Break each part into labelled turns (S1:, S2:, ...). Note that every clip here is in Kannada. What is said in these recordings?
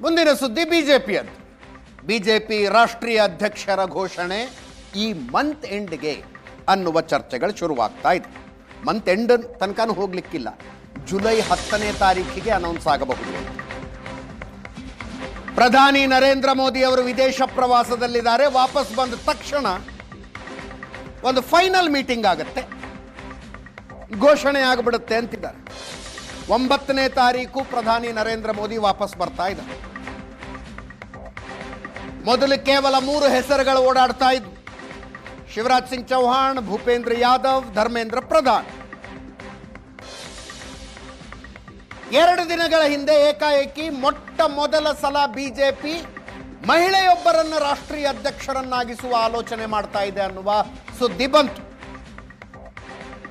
S1: ಮುಂದಿನ ಸುದ್ದಿ ಬಿಜೆಪಿಯದ್ದು. ಬಿಜೆಪಿ ರಾಷ್ಟ್ರೀಯ ಅಧ್ಯಕ್ಷರ ಘೋಷಣೆ ಈ ಮಂತ್ ಎಂಡ್ಗೆ ಅನ್ನುವ ಚರ್ಚೆಗಳು ಶುರುವಾಗ್ತಾ ಇದೆ. ಮಂತ್ ಎಂಡ್ ತನಕನೂ ಹೋಗ್ಲಿಕ್ಕಿಲ್ಲ. ಜುಲೈ ಹತ್ತನೇ ತಾರೀಕಿಗೆ ಅನೌನ್ಸ್ ಆಗಬಹುದು ಪ್ರಧಾನಿ ನರೇಂದ್ರ ಮೋದಿ ಅವರು ವಿದೇಶ ಪ್ರವಾಸದಲ್ಲಿದ್ದಾರೆ. ವಾಪಸ್ ಬಂದ ತಕ್ಷಣ ಒಂದು ಫೈನಲ್ ಮೀಟಿಂಗ್ ಆಗುತ್ತೆ. ಘೋಷಣೆ ಆಗಿಬಿಡುತ್ತೆ ಅಂತಿದ್ದಾರೆ. ಒಂಬತ್ತನೇ ತಾರೀಕು ಪ್ರಧಾನಿ ನರೇಂದ್ರ ಮೋದಿ ವಾಪಸ್ ಬರ್ತಾ ಇದ್ದಾರೆ. ಮೊದಲು ಕೇವಲ ಮೂರು ಹೆಸರುಗಳು ಓಡಾಡ್ತಾ ಇದ್ವು. ಶಿವರಾಜ್ ಸಿಂಗ್ ಚೌಹಾಣ್, ಭೂಪೇಂದ್ರ ಯಾದವ್, ಧರ್ಮೇಂದ್ರ ಪ್ರಧಾನ್. ಎರಡು ದಿನಗಳ ಹಿಂದೆ ಏಕಾಏಕಿ ಮೊಟ್ಟ ಮೊದಲ ಸಲ ಬಿಜೆಪಿ ಮಹಿಳೆಯೊಬ್ಬರನ್ನ ರಾಷ್ಟ್ರೀಯ ಅಧ್ಯಕ್ಷರನ್ನಾಗಿಸುವ ಆಲೋಚನೆ ಮಾಡ್ತಾ ಇದೆ ಅನ್ನುವ ಸುದ್ದಿ ಬಂತು.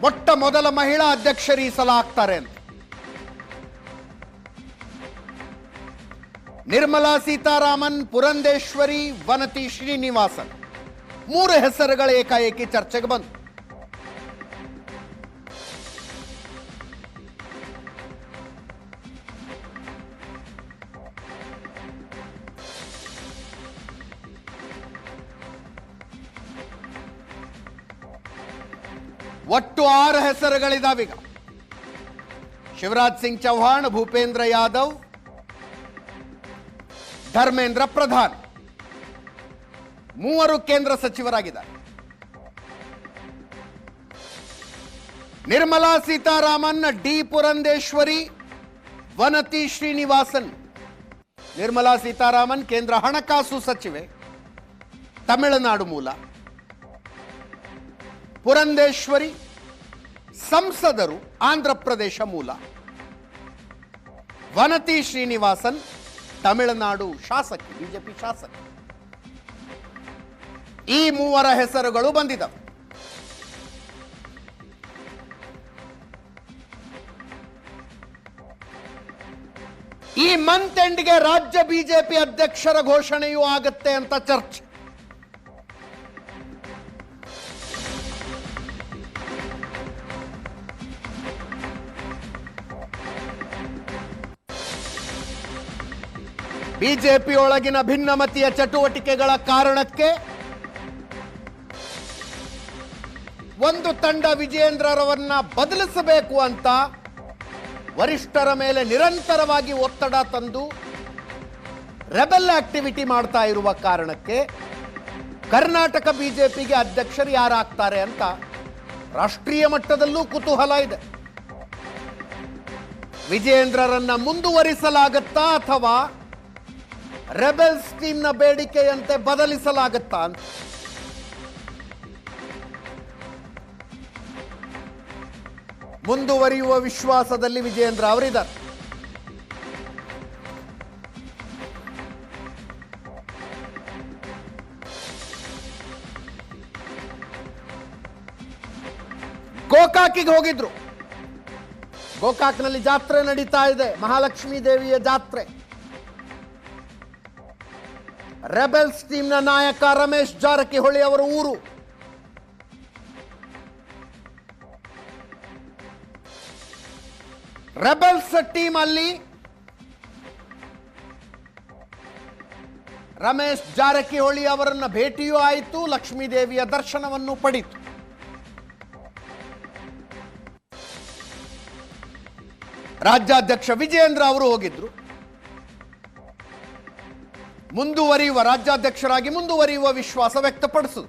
S1: ಮೊಟ್ಟ ಮೊದಲ ಮಹಿಳಾ ಅಧ್ಯಕ್ಷರು ಈ ಸಲ ಆಗ್ತಾರೆ ಅಂತ. ನಿರ್ಮಲಾ ಸೀತಾರಾಮನ್, ಪುರಂದೇಶ್ವರಿ, ವನತಿ ಶ್ರೀನಿವಾಸನ್. ಮೂರು ಹೆಸರುಗಳ ಏಕಾಏಕಿ ಚರ್ಚೆಗೆ ಬಂತು ಒಟ್ಟು ಆರು ಹೆಸರುಗಳಿದಾವೀಗ. ಶಿವರಾಜ್ ಸಿಂಗ್ ಚೌಹಾಣ್, ಭೂಪೇಂದ್ರ ಯಾದವ್ ಧರ್ಮೇಂದ್ರ ಪ್ರಧಾನ್. ಮೂವರು ಕೇಂದ್ರ ಸಚಿವರಾಗಿದ್ದಾರೆ. ನಿರ್ಮಲಾ ಸೀತಾರಾಮನ್, ಡಿ ಪುರಂದೇಶ್ವರಿ, ವನತಿ ಶ್ರೀನಿವಾಸನ್. ನಿರ್ಮಲಾ ಸೀತಾರಾಮನ್ ಕೇಂದ್ರ ಹಣಕಾಸು ಸಚಿವೆ. ತಮಿಳುನಾಡು ಮೂಲ. ಪುರಂದೇಶ್ವರಿ ಸಂಸದರು, ಆಂಧ್ರ ಪ್ರದೇಶ ಮೂಲ. ವನತಿ ಶ್ರೀನಿವಾಸನ್ ತಮಿಳುನಾಡು ಶಾಸಕಿ, ಬಿಜೆಪಿ ಶಾಸಕಿ. ಈ ಮೂವರ ಹೆಸರುಗಳು ಬಂದಿದ್ದವು ಈ ಮಂತ್ ಎಂಡ್ಗೆ ರಾಜ್ಯ ಬಿಜೆಪಿ ಅಧ್ಯಕ್ಷರ ಘೋಷಣೆಯೂ ಆಗುತ್ತೆ ಅಂತ ಚರ್ಚೆ. ಬಿಜೆಪಿ ಒಳಗಿನ ಭಿನ್ನಮತೀಯ ಚಟುವಟಿಕೆಗಳ ಕಾರಣಕ್ಕೆ ಒಂದು ತಂಡ ವಿಜಯೇಂದ್ರರವನ್ನ ಬದಲಿಸಬೇಕು ಅಂತ ವರಿಷ್ಠರ ಮೇಲೆ ನಿರಂತರವಾಗಿ ಒತ್ತಡ ತಂದು ರೆಬೆಲ್ ಆಕ್ಟಿವಿಟಿ ಮಾಡ್ತಾ ಇರುವ ಕಾರಣಕ್ಕೆ ಕರ್ನಾಟಕ ಬಿಜೆಪಿಗೆ ಅಧ್ಯಕ್ಷರು ಯಾರಾಗ್ತಾರೆ ಅಂತ ರಾಷ್ಟ್ರೀಯ ಮಟ್ಟದಲ್ಲೂ ಕುತೂಹಲ ಇದೆ. ವಿಜಯೇಂದ್ರರನ್ನ ಮುಂದುವರಿಸಲಾಗುತ್ತಾ ಅಥವಾ ರೆಬೆಲ್ಸ್ನ ಬೇಡಿಕೆಯಂತೆ ಬದಲಿಸಲಾಗುತ್ತಾ? ಮುಂದುವರಿಯುವ ವಿಶ್ವಾಸದಲ್ಲಿ ವಿಜಯೇಂದ್ರ ಅವರಿದ್ದಾರೆ. ಗೋಕಾಕಿಗೆ ಹೋಗಿದ್ರು. ಗೋಕಾಕ್ನಲ್ಲಿ ಜಾತ್ರೆ ನಡೀತಾ ಇದೆ. ಮಹಾಲಕ್ಷ್ಮೀ ದೇವಿಯ ಜಾತ್ರೆ. ರೆಬೆಲ್ಸ್ ಟೀಮ್ನ ನಾಯಕ ರಮೇಶ್ ಜಾರಕಿಹೊಳಿ ಅವರ ಊರು. ರೆಬೆಲ್ಸ್ ಟೀಮ್ ಅಲ್ಲಿ ರಮೇಶ್ ಜಾರಕಿಹೊಳಿ ಅವರನ್ನ ಭೇಟಿಯೂ ಆಯಿತು, ಲಕ್ಷ್ಮೀದೇವಿಯ ದರ್ಶನವನ್ನು ಪಡಿತು. ರಾಜ್ಯಾಧ್ಯಕ್ಷ ವಿಜಯೇಂದ್ರ ಅವರು ಹೋಗಿದ್ರು. ಮುಂದುವರಿಯುವ ರಾಜ್ಯಾಧ್ಯಕ್ಷರಾಗಿ ಮುಂದುವರಿಯುವ ವಿಶ್ವಾಸ ವ್ಯಕ್ತಪಡಿಸು.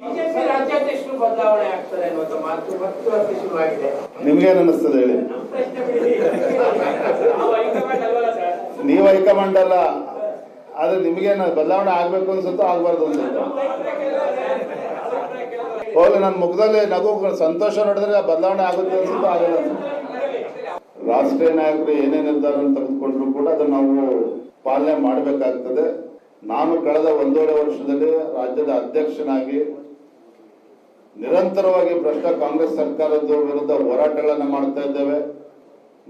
S2: ಬಿಜೆಪಿ ರಾಜ್ಯಾಧ್ಯಕ್ಷರು ಬದಲಾವಣೆ ಆಗ್ತಾರೆ ಅನ್ನುವಂಥ ಮಾತು ಮತ್ತು ಮತ್ತೆ ಶುರುವಾಗಿದೆ.
S3: ನಿಮ್ಗೇನ್ ಅನ್ನಿಸ್ತದೆ ಹೇಳಿ?
S2: ನಾವು ಹೈಕಮಾಂಡ್
S3: ಅಲ್ಲ. ಆದ್ರೆ ನಿಮ್ಗೆ ಬದಲಾವಣೆ ಆಗ್ಬೇಕು ಅನ್ಸುತ್ತೋ ಆಗ್ಬಾರ್ದು ಅನ್ಸುತ್ತೋ ಹೋಗ್ಲಿ ನನ್ನ ಮುಖದಲ್ಲಿ ನಗು ಸಂತೋಷ ನೋಡಿದ್ರೆ ಬದಲಾವಣೆ ಆಗುತ್ತೆ ಅನ್ಸುತ್ತೋ ಆಗಲ್ಲ ಅನ್ಸುತ್ತೋ ರಾಷ್ಟ್ರೀಯ ನಾಯಕರು ಏನೇ ನಿರ್ಧಾರ ತೆಗೆದುಕೊಂಡ್ರು ಕೂಡ ಅದನ್ನ ನಾವು ಪಾಲನೆ ಮಾಡಬೇಕಾಗ್ತದೆ. ನಾನು ಕಳೆದ ಒಂದೂವರೆ ವರ್ಷದಲ್ಲಿ ರಾಜ್ಯದ ಅಧ್ಯಕ್ಷನಾಗಿ ನಿರಂತರವಾಗಿ ಭ್ರಷ್ಟ ಕಾಂಗ್ರೆಸ್ ಸರ್ಕಾರದ ವಿರುದ್ಧ ಹೋರಾಟಗಳನ್ನು ಮಾಡ್ತಾ ಇದ್ದೇವೆ.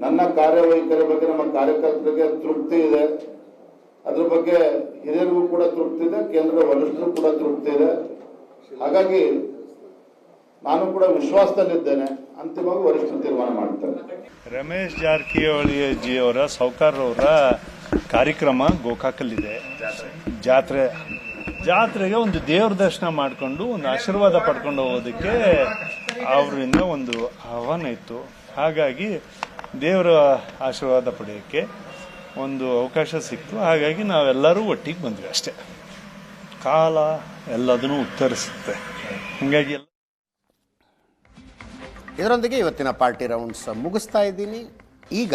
S3: ನನ್ನ ಕಾರ್ಯವೈಖರಿ ಬಗ್ಗೆ ನಮ್ಮ ಕಾರ್ಯಕರ್ತರಿಗೆ ತೃಪ್ತಿ ಇದೆ. ಅದ್ರ ಬಗ್ಗೆ ಹಿರಿಯರಿಗೂ ಕೂಡ ತೃಪ್ತಿ ಇದೆ, ಕೇಂದ್ರ ವರಿಷ್ಠರು ಕೂಡ ತೃಪ್ತಿ ಇದೆ. ಹಾಗಾಗಿ ನಾನು ಕೂಡ ವಿಶ್ವಾಸದಲ್ಲಿದ್ದೇನೆ. ಅಂತಿಮವಾಗಿ ವರಿಷ್ಠರು ತೀರ್ಮಾನ ಮಾಡ್ತಾರೆ.
S4: ರಮೇಶ್ ಜಾರಕಿಹೊಳಿ ಜಿ ಅವರ ಕಾರ್ಯಕ್ರಮ ಗೋಕಾಕಲ್ಲಿದೆ. ಜಾತ್ರೆ. ಜಾತ್ರೆಗೆ ಒಂದು ದೇವ್ರ ದರ್ಶನ ಮಾಡಿಕೊಂಡು, ಒಂದು ಆಶೀರ್ವಾದ ಪಡ್ಕೊಂಡು ಹೋಗೋದಕ್ಕೆ ಅವರಿಂದ ಒಂದು ಆಹ್ವಾನ ಇತ್ತು. ಹಾಗಾಗಿ ದೇವರ ಆಶೀರ್ವಾದ ಪಡೆಯೋಕ್ಕೆ ಒಂದು ಅವಕಾಶ ಸಿಕ್ತು. ಹಾಗಾಗಿ ನಾವೆಲ್ಲರೂ ಒಟ್ಟಿಗೆ ಬಂದ್ವಿ ಅಷ್ಟೇ. ಕಾಲ ಎಲ್ಲದನ್ನೂ ಉತ್ತರಿಸುತ್ತೆ. ಹೀಗಾಗಿ ಎಲ್ಲ
S1: ಇದರೊಂದಿಗೆ ಇವತ್ತಿನ ಪಾರ್ಟಿ ರೌಂಡ್ಸ್ ಮುಗಿಸ್ತಾ ಇದ್ದೀನಿ. ಈಗ